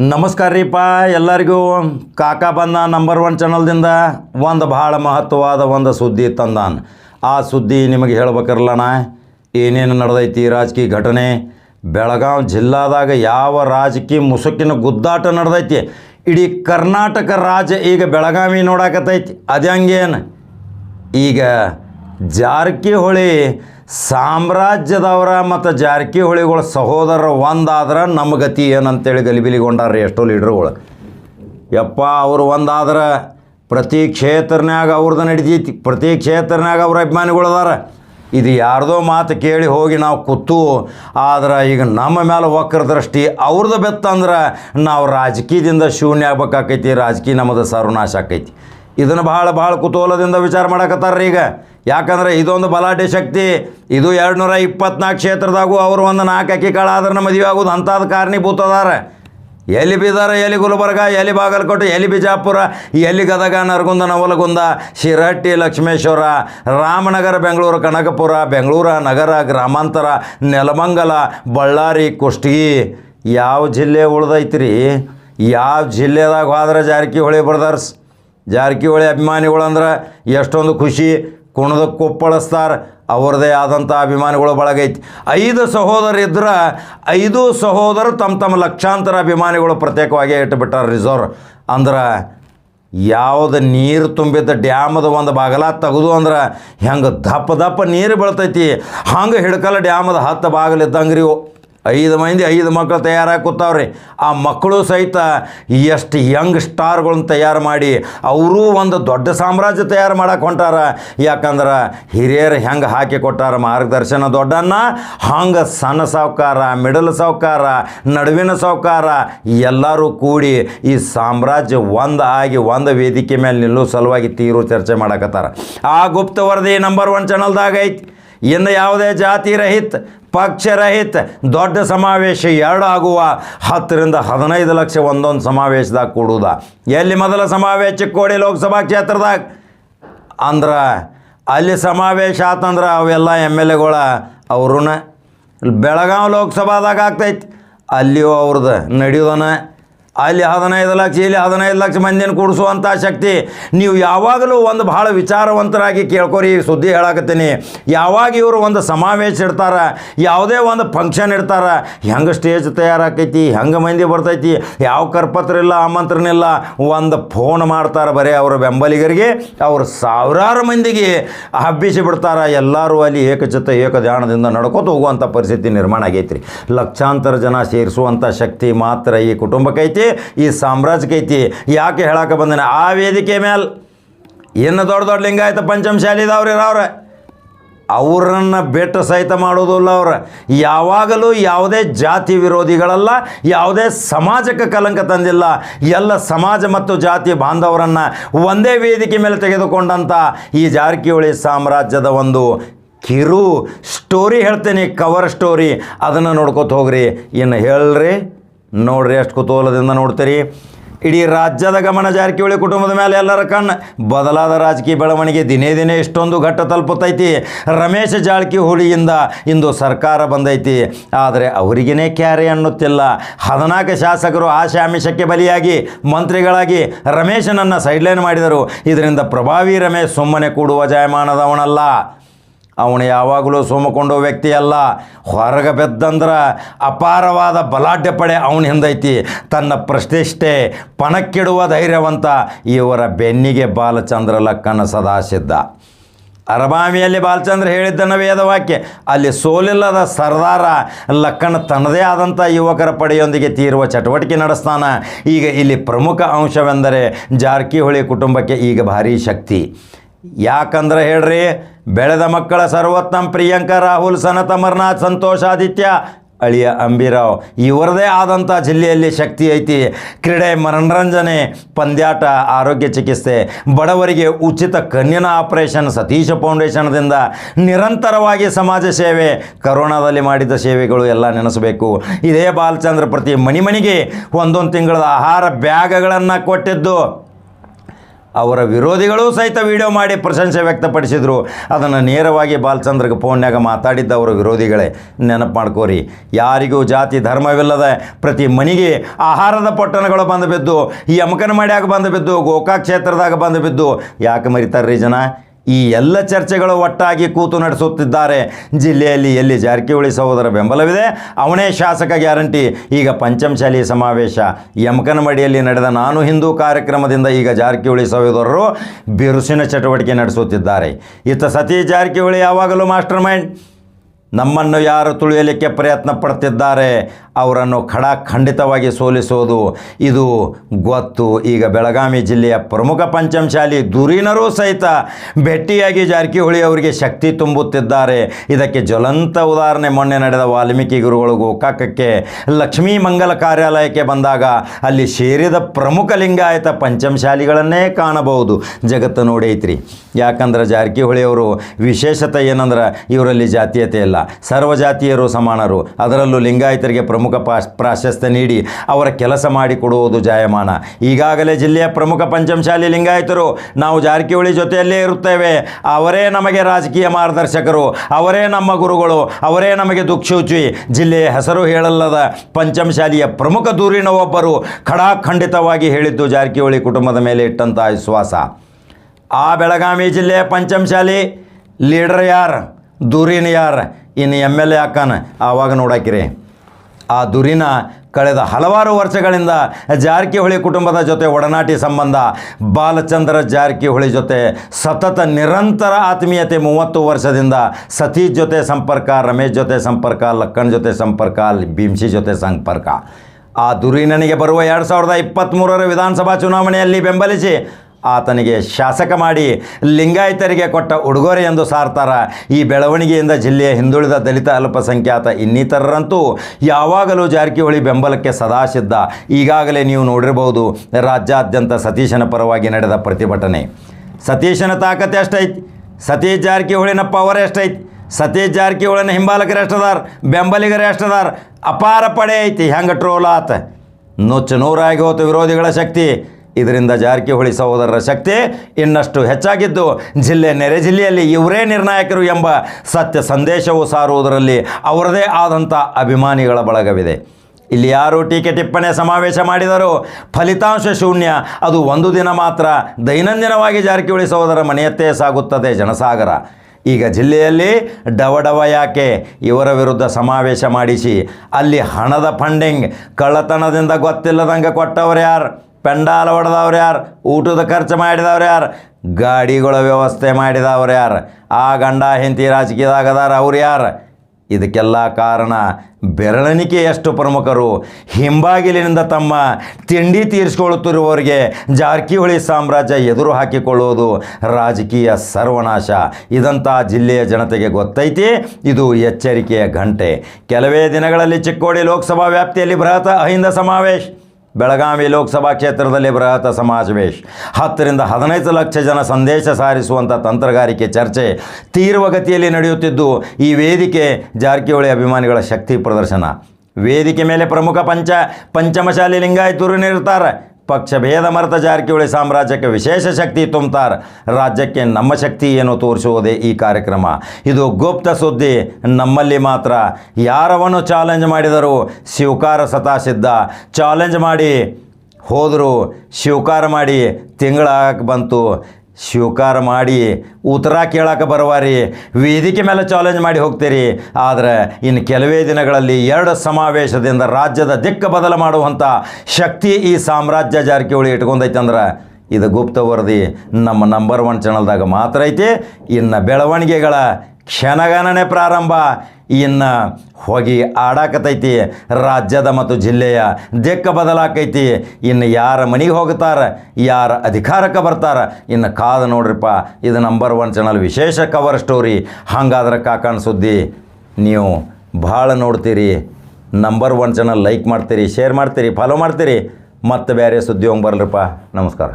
ನಮಸ್ಕಾರ ರೀಪ ಎಲ್ಲರಿಗೂ. ಕಾಕ ಬಂದ ನಂಬರ್ ಒನ್ ಚಾನಲ್ದಿಂದ ಒಂದು ಭಾಳ ಮಹತ್ವವಾದ ಒಂದು ಸುದ್ದಿ ತಂದಾನ. ಆ ಸುದ್ದಿ ನಿಮಗೆ ಹೇಳ್ಬೇಕಿರಲಣ ಏನೇನು ನಡೆದೈತಿ ರಾಜಕೀಯ ಘಟನೆ? ಬೆಳಗಾವಿ ಜಿಲ್ಲಾದಾಗ ಯಾವ ರಾಜಕೀಯ ಮುಸುಕಿನ ಗುದ್ದಾಟ ನಡೆದೈತಿ? ಇಡೀ ಕರ್ನಾಟಕ ರಾಜ್ಯ ಈಗ ಬೆಳಗಾವಿ ನೋಡಾಕತ್ತೈತಿ. ಹಂಗೇನು ಈಗ ಜಾರಕಿಹೊಳಿ ಸಾಮ್ರಾಜ್ಯದವರ ಮತ್ತು ಜಾರಕಿಹೊಳಿಗಳ ಸಹೋದರ ಒಂದಾದ್ರೆ ನಮ್ಮ ಗತಿ ಏನಂತೇಳಿ ಗಲಿಬಿಲಿಗೊಂಡಾರ ಎಷ್ಟೋ ಲೀಡ್ರುಗಳು. ಯಪ್ಪ, ಅವರು ಒಂದಾದ್ರೆ ಪ್ರತಿ ಕ್ಷೇತ್ರನಾಗ ಅವ್ರದ್ದು ನಡಿತೈತಿ, ಪ್ರತಿ ಕ್ಷೇತ್ರನಾಗ ಅವ್ರ ಅಭಿಮಾನಿಗಳದಾರ ಇದು ಯಾರ್ದೋ ಮಾತು ಕೇಳಿ ಹೋಗಿ ನಾವು ಕೂತು, ಆದ್ರೆ ಈಗ ನಮ್ಮ ಮೇಲೆ ವಕ್ರ ದೃಷ್ಟಿ ಅವ್ರದ್ದು ಬೆತ್ತಂದ್ರೆ ನಾವು ರಾಜಕೀಯದಿಂದ ಶೂನ್ಯ ಆಗ್ಬೇಕಾಕೈತಿ, ರಾಜಕೀಯ ನಮ್ಮದು ಸರ್ವನಾಶ ಆಕೈತಿ ಇದನ್ನು ಭಾಳ ಭಾಳ ಕುತೂಹಲದಿಂದ ವಿಚಾರ ಮಾಡಕತ್ತಾರ್ರಿ ಈಗ. ಯಾಕಂದ್ರೆ ಇದೊಂದು ಬಲಾಢ್ಯ ಶಕ್ತಿ. ಇದು ಎರಡು ನೂರ ಇಪ್ಪತ್ನಾಲ್ಕು ಕ್ಷೇತ್ರದಾಗೂ ಅವರು ಒಂದು ನಾಲ್ಕು ಅಕ್ಕಿ ಕಾಳ ಆದ್ರೆ ಮದುವೆ ಆಗೋದು ಅಂಥದ್ದು ಕಾರಣೀಭೂತದಾರ ಎಲ್ಲಿ ಬೀದಾರ, ಎಲ್ಲಿ ಗುಲ್ಬರ್ಗ, ಎಲ್ಲಿ ಬಾಗಲಕೋಟೆ, ಎಲ್ಲಿ ಬಿಜಾಪುರ, ಎಲ್ಲಿ ಗದಗ, ನರಗುಂದ, ನವಲಗುಂದ, ಶಿರಹಟ್ಟಿ, ಲಕ್ಷ್ಮೇಶ್ವರ, ರಾಮನಗರ, ಬೆಂಗಳೂರು, ಕನಕಪುರ, ಬೆಂಗಳೂರು, ನಗರ, ಗ್ರಾಮಾಂತರ, ನೆಲಮಂಗಲ, ಬಳ್ಳಾರಿ, ಕುಷ್ಟಗಿ. ಯಾವ ಜಿಲ್ಲೆ ಉಳ್ದೈತ್ರಿ? ಯಾವ ಜಿಲ್ಲೆದಾಗ ಹೋದ್ರೆ ಜಾರಕಿಹೊಳಿ ಬ್ರದರ್ಸ್? ಜಾರಕಿಹೊಳಿ ಅಭಿಮಾನಿಗಳು ಅಂದ್ರೆ ಎಷ್ಟೊಂದು ಖುಷಿ. ಕುಣದ ಕೊಪ್ಪಳಿಸ್ತಾರೆ ಅವ್ರದ್ದೇ ಆದಂಥ ಅಭಿಮಾನಿಗಳು ಬಳಗೈತಿ. ಐದು ಸಹೋದರ ಇದ್ರೆ ಐದು ಸಹೋದರ ತಮ್ಮ ತಮ್ಮ ಲಕ್ಷಾಂತರ ಅಭಿಮಾನಿಗಳು ಪ್ರತ್ಯೇಕವಾಗಿ ಇಟ್ಟುಬಿಟ್ಟಾರೆ ರಿಸರ್ವ್ ಅಂದ್ರೆ ಯಾವ್ದು ನೀರು ತುಂಬಿದ್ದ ಡ್ಯಾಮದ ಒಂದು ಬಾಗಲ ತೆಗೆದು ಅಂದ್ರೆ ಹೆಂಗೆ ದಪ್ಪ ದಪ್ಪ ನೀರು ಬೀಳ್ತೈತಿ. ಹಂಗೆ ಹಿಡ್ಕಲ್ಲ ಡ್ಯಾಮದ ಹತ್ತು ಬಾಗಿಲಿದ್ದಂಗೆ ರೀ. ಐದು ಮಂದಿ ಐದು ಮಕ್ಕಳು ತಯಾರಾಗಿ ಕೂತಾವ್ರಿ. ಆ ಮಕ್ಕಳು ಸಹಿತ ಎಷ್ಟು ಯಂಗ್ ಸ್ಟಾರ್ಗಳನ್ನ ತಯಾರು ಮಾಡಿ, ಅವರೂ ಒಂದು ದೊಡ್ಡ ಸಾಮ್ರಾಜ್ಯ ತಯಾರು ಮಾಡಕ್ಕೆ ಹೊಂಟಾರ. ಯಾಕಂದ್ರೆ ಹಿರಿಯರು ಹೆಂಗೆ ಹಾಕಿ ಕೊಟ್ಟಾರ ಮಾರ್ಗದರ್ಶನ ದೊಡ್ಡನ್ನ ಹಂಗೆ ಸಣ್ಣ ಸಾವುಕಾರ, ಮಿಡಲ್ ಸಾವುಕಾರ, ನಡುವಿನ ಸಾವುಕಾರ, ಎಲ್ಲರೂ ಕೂಡಿ ಈ ಸಾಮ್ರಾಜ್ಯ ಒಂದು ಆಗಿ ಒಂದು ವೇದಿಕೆ ಮೇಲೆ ನಿಲ್ಲೋ ಸಲುವಾಗಿ ತೀರು ಚರ್ಚೆ ಮಾಡಕತ್ತಾರ. ಆ ಗುಪ್ತ ವರದಿ ನಂಬರ್ ಒನ್ ಚಾನಲ್ದಾಗ ಐತಿ. ಇನ್ನು ಯಾವುದೇ ಜಾತಿ ರಹಿತ ಪಕ್ಷ ರಹಿತ ದೊಡ್ಡ ಸಮಾವೇಶ ಎರಡು ಆಗುವ ಹತ್ತರಿಂದ ಹದಿನೈದು ಲಕ್ಷ ಒಂದೊಂದು ಸಮಾವೇಶದಾಗ ಕೂಡುದ. ಎಲ್ಲಿ ಮೊದಲ ಸಮಾವೇಶ ಕೋಡಿ ಲೋಕಸಭಾ ಕ್ಷೇತ್ರದಾಗ? ಅಂದ್ರೆ ಅಲ್ಲಿ ಸಮಾವೇಶ ಆತಂದ್ರೆ ಅವೆಲ್ಲ ಎಂ ಎಲ್ ಎಗಳ ಅವ್ರನ್ನ ಬೆಳಗಾವಿ ಲೋಕಸಭಾದಾಗ ಆಗ್ತೈತಿ. ಅಲ್ಲಿಯೂ ಅವ್ರದ್ದು ನಡೆಯೋದನ. ಅಲ್ಲಿ ಹದಿನೈದು ಲಕ್ಷ, ಇಲ್ಲಿ ಹದಿನೈದು ಲಕ್ಷ ಮಂದಿನ ಕೂಡಿಸುವಂಥ ಶಕ್ತಿ. ನೀವು ಯಾವಾಗಲೂ ಒಂದು ಭಾಳ ವಿಚಾರವಂತರಾಗಿ ಕೇಳ್ಕೊರಿ ಸುದ್ದಿ ಹೇಳಕತ್ತೀನಿ. ಯಾವಾಗ ಇವರು ಒಂದು ಸಮಾವೇಶ ಇಡ್ತಾರೆ, ಯಾವುದೇ ಒಂದು ಫಂಕ್ಷನ್ ಇಡ್ತಾರೆ, ಹೆಂಗೆ ಸ್ಟೇಜ್ ತಯಾರಾಕೈತಿ, ಹೆಂಗೆ ಮಂದಿ ಬರ್ತೈತಿ, ಯಾವ ಕರ್ಪತ್ರ ಇಲ್ಲ ಆಮಂತ್ರಣ ಇಲ್ಲ ಒಂದು ಫೋನ್ ಮಾಡ್ತಾರೆ ಬರೀ ಅವರ ಬೆಂಬಲಿಗರಿಗೆ, ಅವರು ಸಾವಿರಾರು ಮಂದಿಗೆ ಹಬ್ಬಿಸಿ ಬಿಡ್ತಾರ. ಎಲ್ಲರೂ ಅಲ್ಲಿ ಏಕಚಿತ್ತ, ಏಕಧ್ಯಾನದಿಂದ ನಡ್ಕೋತ ಹೋಗುವಂಥ ಪರಿಸ್ಥಿತಿ ನಿರ್ಮಾಣ ಆಗೈತಿ ಲಕ್ಷಾಂತರ ಜನ ಸೇರಿಸುವಂಥ ಶಕ್ತಿ ಮಾತ್ರ ಈ ಕುಟುಂಬಕ್ಕೈತಿ. ಈ ಸಾಮ್ರಾಜ್ಯಕ್ಕೈತಿ. ಯಾಕೆ ಹೇಳಕ್ಕೆ ಬಂದೇನೆ? ಆ ವೇದಿಕೆ ಮೇಲೆ ಇನ್ನು ದೊಡ್ಡ ದೊಡ್ಡ ಲಿಂಗಾಯತ ಪಂಚಮಶಾಲಿ ಇದಾವ್ರಿ ಅವ್ರೆ? ಅವರನ್ನು ಬೆಟ್ಟ ಸಹಿತ ಮಾಡೋದಿಲ್ಲ ಅವ್ರು. ಯಾವಾಗಲೂ ಯಾವುದೇ ಜಾತಿ ವಿರೋಧಿಗಳಲ್ಲ, ಯಾವುದೇ ಸಮಾಜಕ್ಕೆ ಕಲಂಕ ತಂದಿಲ್ಲ. ಎಲ್ಲ ಸಮಾಜ ಮತ್ತು ಜಾತಿ ಬಾಂಧವರನ್ನು ಒಂದೇ ವೇದಿಕೆ ಮೇಲೆ ತೆಗೆದುಕೊಂಡಂಥ ಈ ಜಾರಕಿಹೊಳಿ ಸಾಮ್ರಾಜ್ಯದ ಒಂದು ಕಿರು ಸ್ಟೋರಿ ಹೇಳ್ತೇನೆ ಕವರ್ ಸ್ಟೋರಿ ಅದನ್ನು ನೋಡ್ಕೊತ ಹೋಗ್ರಿ. ಇನ್ನು ಹೇಳ್ರಿ. ನೋಡ್ರಿ ಅಷ್ಟು ಕುತೂಹಲದಿಂದ ನೋಡ್ತೀರಿ. ಇಡೀ ರಾಜ್ಯದ ಗಮನ ಜಾರಕಿಹೊಳಿ ಕುಟುಂಬದ ಮೇಲೆ ಎಲ್ಲರ ಕಣ್ಣು ಬದಲಾದ ರಾಜಕೀಯ ಬೆಳವಣಿಗೆ ದಿನೇ ದಿನೇ ಇಷ್ಟೊಂದು ಘಟ್ಟ ತಲುಪುತ್ತೈತಿ. ರಮೇಶ್ ಜಾರಕಿಹೊಳಿಯಿಂದ ಇಂದು ಸರ್ಕಾರ ಬಂದೈತಿ. ಆದರೆ ಅವರಿಗೇನೆ ಕ್ಯಾರೆ ಅನ್ನುತ್ತಿಲ್ಲ. ಹದಿನಾಲ್ಕು ಶಾಸಕರು ಆಶೆ ಆಮಿಷಕ್ಕೆ ಬಲಿಯಾಗಿ ಮಂತ್ರಿಗಳಾಗಿ ರಮೇಶನನ್ನು ಸೈಡ್ಲೈನ್ ಮಾಡಿದರು. ಇದರಿಂದ ಪ್ರಭಾವಿ ರಮೇಶ್ ಸುಮ್ಮನೆ ಕೂಡುವ ಜಾಯಮಾನದವನಲ್ಲ. ಅವನು ಯಾವಾಗಲೂ ಸೋಮಕೊಂಡ ವ್ಯಕ್ತಿ ಅಲ್ಲ ಹೊರಗೆ ಬೆದ್ದಂದ್ರೆ ಅಪಾರವಾದ ಬಲಾಢ್ಯ ಪಡೆ ಅವನ ಹಿಂದೈತಿ. ತನ್ನ ಪ್ರತಿಷ್ಠೆ, ಪಣಕ್ಕಿಡುವ ಧೈರ್ಯವಂತ ಇವರ ಬೆನ್ನಿಗೆ ಬಾಲಚಂದ್ರ ಲಕ್ಕನ ಸದಾ ಸಿದ್ಧ ಅರಬಾಮಿಯಲ್ಲಿ ಬಾಲಚಂದ್ರ ಹೇಳಿದ್ದನ ವೇದವಾಕ್ಯ ಅಲ್ಲಿ ಸೋಲಿಲ್ಲದ ಸರ್ದಾರ ಲಕ್ಕನ ತನ್ನದೇ ಆದಂಥ ಯುವಕರ ಪಡೆಯೊಂದಿಗೆ ತೀರುವ ಚಟುವಟಿಕೆ ನಡೆಸ್ತಾನ. ಈಗ ಇಲ್ಲಿ ಪ್ರಮುಖ ಅಂಶವೆಂದರೆ ಜಾರಕಿಹೊಳಿ ಕುಟುಂಬಕ್ಕೆ ಈಗ ಭಾರೀ ಶಕ್ತಿ. ಯಾಕಂದ್ರೆ ಹೇಳ್ರಿ, ಬೆಳೆದ ಮಕ್ಕಳ ಸರ್ವೋತ್ತಮ್ ಪ್ರಿಯಾಂಕ, ರಾಹುಲ್, ಸನತ್ ಅಮರ್ನಾಥ್ ಸಂತೋಷ್, ಆದಿತ್ಯ, ಅಳಿಯ, ಅಂಬಿರಾವ್, ಇವರದೇ ಆದಂಥ ಜಿಲ್ಲೆಯಲ್ಲಿ ಶಕ್ತಿ ಐತಿ. ಕ್ರೀಡೆ, ಮನರಂಜನೆ, ಪಂದ್ಯಾಟ, ಆರೋಗ್ಯ ಚಿಕಿತ್ಸೆ, ಬಡವರಿಗೆ ಉಚಿತ ಕಣ್ಣಿನ ಆಪರೇಷನ್, ಸತೀಶ ಫೌಂಡೇಶನ್ದಿಂದ ನಿರಂತರವಾಗಿ ಸಮಾಜ ಸೇವೆ, ಕರೋನಾದಲ್ಲಿ ಮಾಡಿದ ಸೇವೆಗಳು ಎಲ್ಲ ನೆನೆಸಬೇಕು. ಇದೇ ಬಾಲಚಂದ್ರ ಪ್ರತಿ ಮನೆ ಮನೆಗೆ ಒಂದೊಂದು ತಿಂಗಳ ಆಹಾರ ಬ್ಯಾಗ್ಗಳನ್ನು ಕೊಟ್ಟಿದ್ದು ಅವರ ವಿರೋಧಿಗಳು ಸಹಿತ ವಿಡಿಯೋ ಮಾಡಿ ಪ್ರಶಂಸೆ ವ್ಯಕ್ತಪಡಿಸಿದರು. ಅದನ್ನು ನೇರವಾಗಿ ಬಾಲಚಂದ್ರಗೆ ಫೋನ್ಯಾಗ ಮಾತಾಡಿದ್ದ ಅವರ ವಿರೋಧಿಗಳೇ, ನೆನಪು ಮಾಡ್ಕೋರಿ. ಯಾರಿಗೂ ಜಾತಿ ಧರ್ಮವಿಲ್ಲದ ಪ್ರತಿ ಮನೆಗೆ ಆಹಾರದ ಪೊಟ್ಟಣಗಳು ಬಂದು ಬಿದ್ದು, ಈ ಅಮಕನ ಮಾಡ್ಯಾಗ ಬಂದು ಬಿದ್ದು, ಗೋಕಾಕ್ ಕ್ಷೇತ್ರದಾಗ ಬಂದು ಬಿದ್ದು, ಯಾಕೆ ಮರಿತಾರ್ರಿ ಜನ? ಈ ಎಲ್ಲ ಚರ್ಚೆಗಳು ಒಟ್ಟಾಗಿ ಕೂತು ನಡೆಸುತ್ತಿದ್ದಾರೆ. ಜಿಲ್ಲೆಯಲ್ಲಿ ಎಲ್ಲಿ ಜಾರಕಿಹೊಳಿ ಸಹೋದರ ಬೆಂಬಲವಿದೆ? ಅವನೇ ಶಾಸಕ ಗ್ಯಾರಂಟಿ. ಈಗ ಪಂಚಮಶಾಲಿ ಸಮಾವೇಶ. ಯಮಕನಮಡಿಯಲ್ಲಿ ನಡೆದ ನಾನು ಹಿಂದೂ ಕಾರ್ಯಕ್ರಮದಿಂದ ಈಗ ಜಾರಕಿಹೊಳಿ ಸಹೋದರರು ಬಿರುಸಿನ ಚಟುವಟಿಕೆ ನಡೆಸುತ್ತಿದ್ದಾರೆ. ಇತ್ತ ಸತೀಶ್ ಜಾರಕಿಹೊಳಿ ಯಾವಾಗಲೂ ಮಾಸ್ಟರ್ ಮೈಂಡ್. ನಮ್ಮನ್ನು ಯಾರು ತುಳಿಯಲಿಕ್ಕೆ ಪ್ರಯತ್ನ ಪಡ್ತಿದ್ದಾರೆ? ಅವರನ್ನು ಖಡಾಖಂಡಿತವಾಗಿ ಸೋಲಿಸೋದು ಇದು ಗೊತ್ತು. ಈಗ ಬೆಳಗಾವಿ ಜಿಲ್ಲೆಯ ಪ್ರಮುಖ ಪಂಚಮಶಾಲಿ ಧುರೀಣರೂ ಸಹಿತ ಭೇಟಿಯಾಗಿ ಜಾರಕಿಹೊಳಿ ಅವರಿಗೆ ಶಕ್ತಿ ತುಂಬುತ್ತಿದ್ದಾರೆ. ಇದಕ್ಕೆ ಜ್ವಲಂತ ಉದಾಹರಣೆ ಮೊನ್ನೆ ನಡೆದ ವಾಲ್ಮೀಕಿ ಗುರುಗಳು ಗೋಕಾಕಕ್ಕೆ ಲಕ್ಷ್ಮೀ ಮಂಗಲ ಕಾರ್ಯಾಲಯಕ್ಕೆ ಬಂದಾಗ ಅಲ್ಲಿ ಸೇರಿದ ಪ್ರಮುಖ ಲಿಂಗಾಯತ ಪಂಚಮಶಾಲಿಗಳನ್ನೇ ಕಾಣಬಹುದು. ಜಗತ್ತು ನೋಡೈತ್ರಿ. ಯಾಕಂದ್ರೆ ಜಾರಕಿಹೊಳಿ ಅವರು ವಿಶೇಷತೆ ಏನಂದ್ರೆ ಇವರಲ್ಲಿ ಜಾತೀಯತೆ ಇಲ್ಲ. ಸರ್ವಜಾತೀಯರು ಸಮಾನರು. ಅದರಲ್ಲೂ ಲಿಂಗಾಯತರಿಗೆ ಪಾಸ್ ಪ್ರಾಶಸ್ತ್ಯ ನೀಡಿ ಅವರ ಕೆಲಸ ಮಾಡಿಕೊಡುವುದು ಜಾಯಮಾನ. ಈಗಾಗಲೇ ಜಿಲ್ಲೆಯ ಪ್ರಮುಖ ಪಂಚಮಶಾಲಿ ಲಿಂಗಾಯತರು ನಾವು ಜಾರಕಿಹೊಳಿ ಜೊತೆಯಲ್ಲೇ ಇರುತ್ತೇವೆ. ಅವರೇ ನಮಗೆ ರಾಜಕೀಯ ಮಾರ್ಗದರ್ಶಕರು, ಅವರೇ ನಮ್ಮ ಗುರುಗಳು, ಅವರೇ ನಮಗೆ ದುಃಖಸೂಚಿ. ಜಿಲ್ಲೆಯ ಹೆಸರು ಹೇಳಲ್ಲದ ಪಂಚಮಶಾಲಿಯ ಪ್ರಮುಖ ದೂರಿನ ಒಬ್ಬರು ಖಡಾಖಂಡಿತವಾಗಿ ಹೇಳಿದ್ದು ಜಾರಕಿಹೊಳಿ ಕುಟುಂಬದ ಮೇಲೆ ಇಟ್ಟಂತಹ ವಿಶ್ವಾಸ. ಆ ಬೆಳಗಾವಿ ಜಿಲ್ಲೆಯ ಪಂಚಮಶಾಲಿ ಲೀಡರ್ ಯಾರು? ದೂರಿನ ಯಾರು? ಇನ್ನು ಎಂ ಎಲ್ ಎ ಹಾಕಾನ ಆವಾಗ ನೋಡಾಕಿರಿ. ಆ ದುರಿನ ಕಳೆದ ಹಲವಾರು ವರ್ಷಗಳಿಂದ ಜಾರಕಿಹೊಳಿ ಕುಟುಂಬದ ಜೊತೆ ಒಡನಾಟಿ ಸಂಬಂಧ, ಬಾಲಚಂದ್ರ ಜಾರಕಿಹೊಳಿ ಜೊತೆ ಸತತ ನಿರಂತರ ಆತ್ಮೀಯತೆ ಮೂವತ್ತು ವರ್ಷದಿಂದ ಸತೀಶ್ ಜೊತೆ ಸಂಪರ್ಕ, ರಮೇಶ್ ಜೊತೆ ಸಂಪರ್ಕ ಲಕ್ಕಣ್ ಜೊತೆ ಸಂಪರ್ಕ, ಭೀಮ್ಸಿ ಜೊತೆ ಸಂಪರ್ಕ. ಆ ದುರೀಣನಿಗೆ ಬರುವ ಎರಡು ಸಾವಿರದ ಇಪ್ಪತ್ತ್ಮೂರರ ವಿಧಾನಸಭಾ ಚುನಾವಣೆಯಲ್ಲಿ ಬೆಂಬಲಿಸಿ ಆತನಿಗೆ ಶಾಸಕ ಮಾಡಿ ಲಿಂಗಾಯತರಿಗೆ ಕೊಟ್ಟ ಉಡುಗೊರೆ ಎಂದು ಸಾರ್ತಾರ. ಈ ಬೆಳವಣಿಗೆಯಿಂದ ಜಿಲ್ಲೆಯ ಹಿಂದುಳಿದ ದಲಿತ ಅಲ್ಪಸಂಖ್ಯಾತ ಇನ್ನಿತರರಂತೂ ಯಾವಾಗಲೂ ಜಾರಕಿಹೊಳಿ ಬೆಂಬಲಕ್ಕೆ ಸದಾ ಸಿದ್ಧ ಈಗಾಗಲೇ ನೀವು ನೋಡಿರಬಹುದು, ರಾಜ್ಯಾದ್ಯಂತ ಸತೀಶನ ಪರವಾಗಿ ನಡೆದ ಪ್ರತಿಭಟನೆ. ಸತೀಶನ ತಾಕತೆ ಎಷ್ಟೈತಿ? ಸತೀಶ್ ಜಾರಕಿಹೊಳಿನ ಪವರ್ ಎಷ್ಟೈತಿ? ಸತೀಶ್ ಜಾರಕಿಹೊಳಿನ ಹಿಂಬಾಲಕರು ಎಷ್ಟದಾರ? ಬೆಂಬಲಿಗರು ಎಷ್ಟದಾರ? ಅಪಾರ ಪಡೆ ಐತಿ ಹೆಂಗೆ ಟ್ರೋಲ್ ಆತ. ನುಚ್ಚು ನೂರಾಗಿ ಹೋತು ವಿರೋಧಿಗಳ ಶಕ್ತಿ. ಇದರಿಂದ ಜಾರಕಿಹೊಳಿ ಸಹೋದರರ ಶಕ್ತಿ ಇನ್ನಷ್ಟು ಹೆಚ್ಚಾಗಿದ್ದು ಜಿಲ್ಲೆ ನೆರೆ ಜಿಲ್ಲೆಯಲ್ಲಿ ಇವರೇ ನಿರ್ಣಾಯಕರು ಎಂಬ ಸತ್ಯ ಸಂದೇಶವು ಸಾರುವುದರಲ್ಲಿ ಅವರದೇ ಆದಂಥ ಅಭಿಮಾನಿಗಳ ಬಳಗವಿದೆ. ಇಲ್ಲಿ ಯಾರು ಟೀಕೆ ಟಿಪ್ಪಣಿ ಸಮಾವೇಶ ಮಾಡಿದರೂ ಫಲಿತಾಂಶ ಶೂನ್ಯ. ಅದು ಒಂದು ದಿನ ಮಾತ್ರ ದೈನಂದಿನವಾಗಿ ಜಾರಕಿಹೊಳಿ ಸಹೋದರ ಮನೆಯತ್ತೇ ಸಾಗುತ್ತದೆ ಜನಸಾಗರ. ಈಗ ಜಿಲ್ಲೆಯಲ್ಲಿ ಡವಡವ ಯಾಕೆ ಇವರ ವಿರುದ್ಧ ಸಮಾವೇಶ ಮಾಡಿಸಿ ಅಲ್ಲಿ ಹಣದ ಫಂಡಿಂಗ್ ಕಳ್ಳತನದಿಂದ ಗೊತ್ತಿಲ್ಲದಂಗೆ ಕೊಟ್ಟವರು ಯಾರು? ಪೆಂಡಾಲ ಹೊಡೆದವ್ರು ಯಾರು? ಊಟದ ಖರ್ಚು ಮಾಡಿದವ್ರು ಯಾರು? ಗಾಡಿಗಳ ವ್ಯವಸ್ಥೆ ಮಾಡಿದವ್ರು ಯಾರು? ಆ ಗಂಡ ಹೆಂಡತಿ ರಾಜಕೀಯದಾಗದಾರ ಅವ್ರು ಯಾರು? ಇದಕ್ಕೆಲ್ಲ ಕಾರಣ ಬೆರಳಿಕೆ ಎಷ್ಟು ಪ್ರಮುಖರು. ಹಿಂಬಾಗಿಲಿನಿಂದ ತಮ್ಮ ತಿಂಡಿ ತೀರಿಸಿಕೊಳ್ಳುತ್ತಿರುವವರಿಗೆ ಜಾರಕಿಹೊಳಿ ಸಾಮ್ರಾಜ್ಯ ಎದುರು ಹಾಕಿಕೊಳ್ಳುವುದು ರಾಜಕೀಯ ಸರ್ವನಾಶ. ಇದಂಥ ಜಿಲ್ಲೆಯ ಜನತೆಗೆ ಗೊತ್ತೈತಿ. ಇದು ಎಚ್ಚರಿಕೆಯ ಗಂಟೆ. ಕೆಲವೇ ದಿನಗಳಲ್ಲಿ ಚಿಕ್ಕೋಡಿ ಲೋಕಸಭಾ ವ್ಯಾಪ್ತಿಯಲ್ಲಿ ಬೃಹತ್ ಅಹಿಂದ ಸಮಾವೇಶ. ಬೆಳಗಾವಿ ಲೋಕಸಭಾ ಕ್ಷೇತ್ರದಲ್ಲಿ ಬೃಹತ್ ಸಮಾವೇಶ ಹತ್ತರಿಂದ ಹದಿನೈದು ಲಕ್ಷ ಜನ ಸಂದೇಶ ಸಾರಿಸುವಂಥ ತಂತ್ರಗಾರಿಕೆ ಚರ್ಚೆ ತೀವ್ರಗತಿಯಲ್ಲಿ ನಡೆಯುತ್ತಿದ್ದು, ಈ ವೇದಿಕೆ ಜಾರಕಿಹೊಳಿ ಅಭಿಮಾನಿಗಳ ಶಕ್ತಿ ಪ್ರದರ್ಶನ. ವೇದಿಕೆ ಮೇಲೆ ಪ್ರಮುಖ ಪಂಚ, ಪಂಚಮಶಾಲಿ ಲಿಂಗಾಯತರು ಇರ್ತಾರೆ ಪಕ್ಷ ಭೇದ ಮರೆತ ಜಾರಕಿಹೊಳಿ ಸಾಮ್ರಾಜ್ಯಕ್ಕೆ ವಿಶೇಷ ಶಕ್ತಿ ತುಂಬುತ್ತಾರೆ. ರಾಜ್ಯಕ್ಕೆ ನಮ್ಮ ಶಕ್ತಿ ಏನು ತೋರಿಸುವುದೇ ಈ ಕಾರ್ಯಕ್ರಮ. ಇದು ಗುಪ್ತ ಸುದ್ದಿ. ನಮ್ಮಲ್ಲಿ ಮಾತ್ರ ಯಾರವನ್ನು ಚಾಲೆಂಜ್ ಮಾಡಿದರೂ ಸ್ವೀಕಾರ ಸತಾ ಸಿದ್ಧ ಚಾಲೆಂಜ್ ಮಾಡಿ ಹೋದರೂ ಸ್ವೀಕಾರ ಮಾಡಿ ತಿಂಗಳಾಗಕ್ಕೆ ಬಂತು. ಸ್ವೀಕಾರ ಮಾಡಿ ಉತ್ತರ ಕೇಳಕ್ಕೆ ಬರುವಾರಿ. ವೇದಿಕೆ ಮೇಲೆ ಚಾಲೆಂಜ್ ಮಾಡಿ ಹೋಗ್ತೀರಿ. ಆದರೆ ಇನ್ನು ಕೆಲವೇ ದಿನಗಳಲ್ಲಿ ಎರಡು ಸಮಾವೇಶದಿಂದ ರಾಜ್ಯದ ದಿಕ್ಕ ಬದಲು ಮಾಡುವಂಥ ಶಕ್ತಿ ಈ ಸಾಮ್ರಾಜ್ಯ ಜಾರಕಿಹೊಳಿ ಇಟ್ಕೊಂಡೈತೆ ಅಂದ್ರೆ ಇದು ಗುಪ್ತ ವರದಿ. ನಮ್ಮ ನಂಬರ್ ಒನ್ ಚಾನಲ್ದಾಗ ಮಾತ್ರ ಐತಿ. ಇನ್ನು ಬೆಳವಣಿಗೆಗಳ ಕ್ಷಣಗಣನೆ ಪ್ರಾರಂಭ. ಇನ್ನು ಹೋಗಿ ಆಡಾಕತೈತಿ. ರಾಜ್ಯದ ಮತ್ತು ಜಿಲ್ಲೆಯ ದಿಕ್ಕ ಬದಲಾಕೈತಿ. ಇನ್ನು ಯಾರ ಮನೆಗೆ ಹೋಗ್ತಾರೆ, ಯಾರ ಅಧಿಕಾರಕ್ಕೆ ಬರ್ತಾರೆ, ಇನ್ನು ಕಾದು ನೋಡ್ರಿಪ್ಪ. ಇದು ನಂಬರ್ ಒನ್ ಚಾನಲ್ ವಿಶೇಷ ಕವರ್ ಸ್ಟೋರಿ ಹಾಗಾದ್ರೆ ಕಾಕಣ ಸುದ್ದಿ, ನೀವು ಭಾಳ ನೋಡ್ತೀರಿ. ನಂಬರ್ ಒನ್ ಚಾನಲ್ ಲೈಕ್ ಮಾಡ್ತೀರಿ ಶೇರ್ ಮಾಡ್ತೀರಿ ಫಾಲೋ ಮಾಡ್ತೀರಿ. ಮತ್ತೆ ಬೇರೆ ಸುದ್ದಿ ಹೋಗಿ ಬರಲ್ರಿಪ್ಪ ನಮಸ್ಕಾರ.